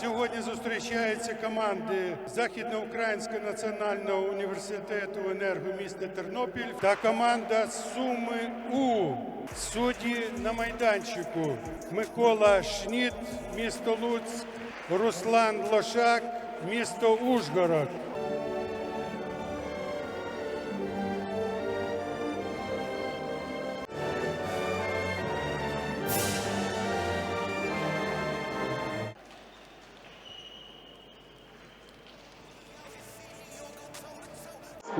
Сьогодні зустрічаються команди Західноукраїнського національного університету енергоміста Тернопіль та команда Суми У. Судді на майданчику Микола Шніт, місто Луцьк, Руслан Лошак, місто Ужгород.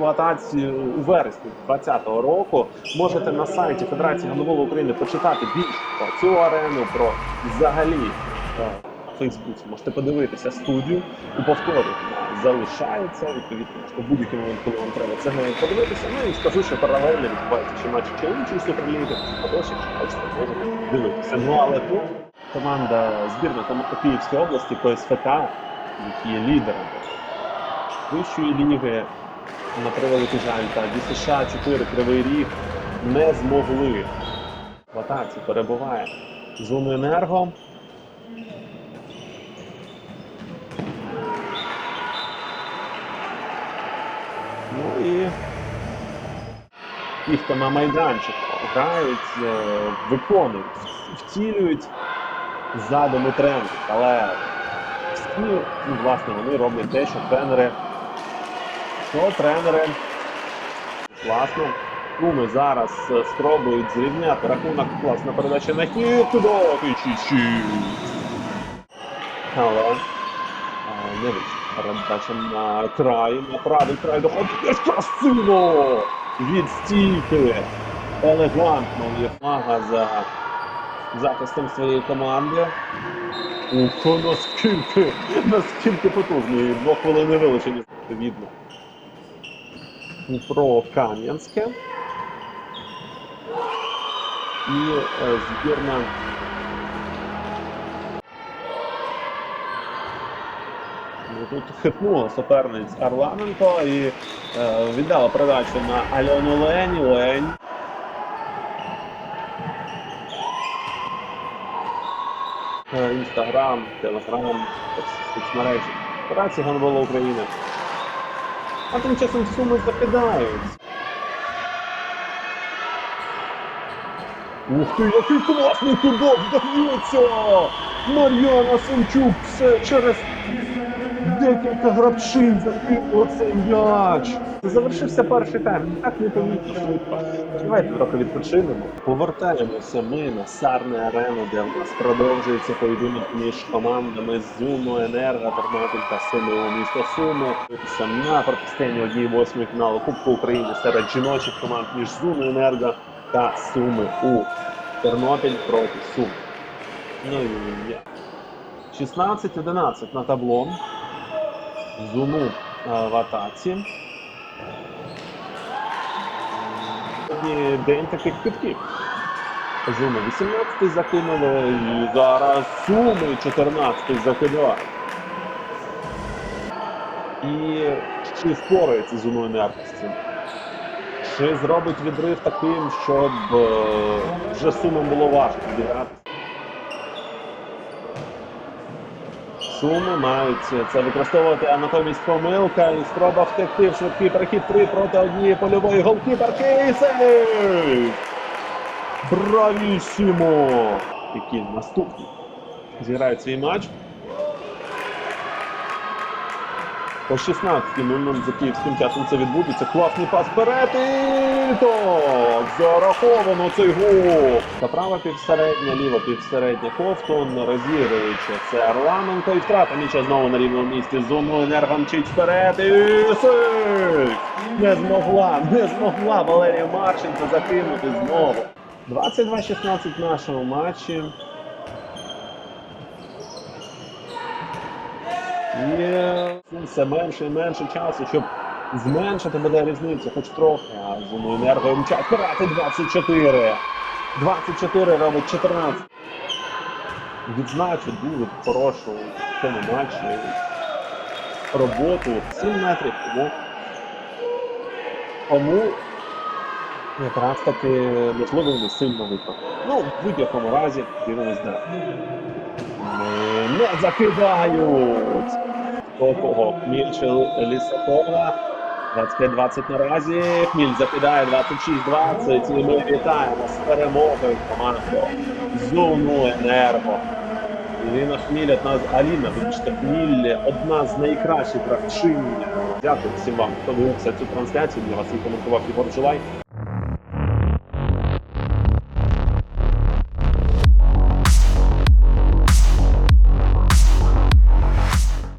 Експлуатацію у вересні 2020 року. Можете на сайті Федерації гандболу України почитати більше про цю арену, про взагалі Фейсбуці. Можете подивитися студію у повторі. Залишається відповідно що будь-який момент, коли вам треба це не подивитися. Ну і скажу, що паралельно відбуваються ще матчі чоловічої суперліги. Або якщо хочете, можете дивитися. Ну але тут команда збірна Київської області КСФК, які є лідерами вищої ліги на превеликий жаль, та ДЮСШ 4 Кривий Ріг не змогли. В атаці перебуває зону енерго. Ну і їх там на майданчику грають, е, виконують, втілюють задуми тренерів. Але всі, ну, власне, вони роблять те, що тренери що тренери власне Куми зараз е, спробують зрівняти рахунок класна передача на хід чі Але е, не вийшло. Передача на край, на правий край доходить красиво від стійки. Елегантно Єфмага за захистом своєї команди. Ух, наскільки, наскільки потужний. Двох хвилин не вилучені, видно. Дніпро Кам'янське. І е, збірна. Тут хитнула суперниць Арламенко і е, віддала передачу на Альону Лень. Лень. Е, Інстаграм, Телеграм, соцмережі. Операції Гандболу України. А тим часом суми закидають. Ух ти, який класний кубок вдається! Мар'яна Сенчук все через декілька гравчин закинула цей м'яч. Завершився перший тайм. Так непомітно швидко. Давайте трохи відпочинемо. Повертаємося ми на Сарне арену, де в нас продовжується поєдинок між командами Зуму, Енерго, Тернопіль та Суми у місто Суми. На протистояння однієї восьмої фіналу Кубку України серед жіночих команд між Зуму, Енерго та Суми у Тернопіль проти Сум. Ну і 16-11 на табло. Зуму е, в атаці. День таких китків. Зуми 18-й закинули, і зараз Суми 14-й закидає. І чи впорається з? Чи зробить відрив таким, щоб е, вже Сумам було важко зіграти? Суми мають це використовувати, а натомість помилка і спроба втекти в швидкий перехід 3 проти однієї польової голкіперки і сейв! Бравісімо! Які наступні зіграють свій матч. По 16.00 за київським часом це відбудеться. Класний пас вперед і так, зараховано цей гол. Та права півсередня, ліва півсередня Ковтун, розігруючи. Це Арламенко і втрата м'яча знову на рівному місці. Зону енерго мчить вперед і! Не змогла, не змогла Валерія Марченко закинути знову. 22-16 в нашому матчі. Є все менше і менше часу, щоб зменшити буде різницю, хоч трохи, а зону енерго мчать вперед 24. 24 робить 14. Відзначу дуже хорошу в цьому матчі роботу 7 метрів. Тому Якраз таки, можливо, не сильно випав. Ну, в будь-якому разі, дивимось далі. Не, закидають! Хто кого? Мільчел Лісакова. 25-20 наразі. Хміль закидає 26-20. І ми вітаємо з перемогою команду Зону Енерго. Ірина Хміль, одна з Аліна, вибачте, Хміль, одна з найкращих гравчин. Дякую всім вам, хто дивився цю трансляцію. Для вас і коментував Ігор Жулай.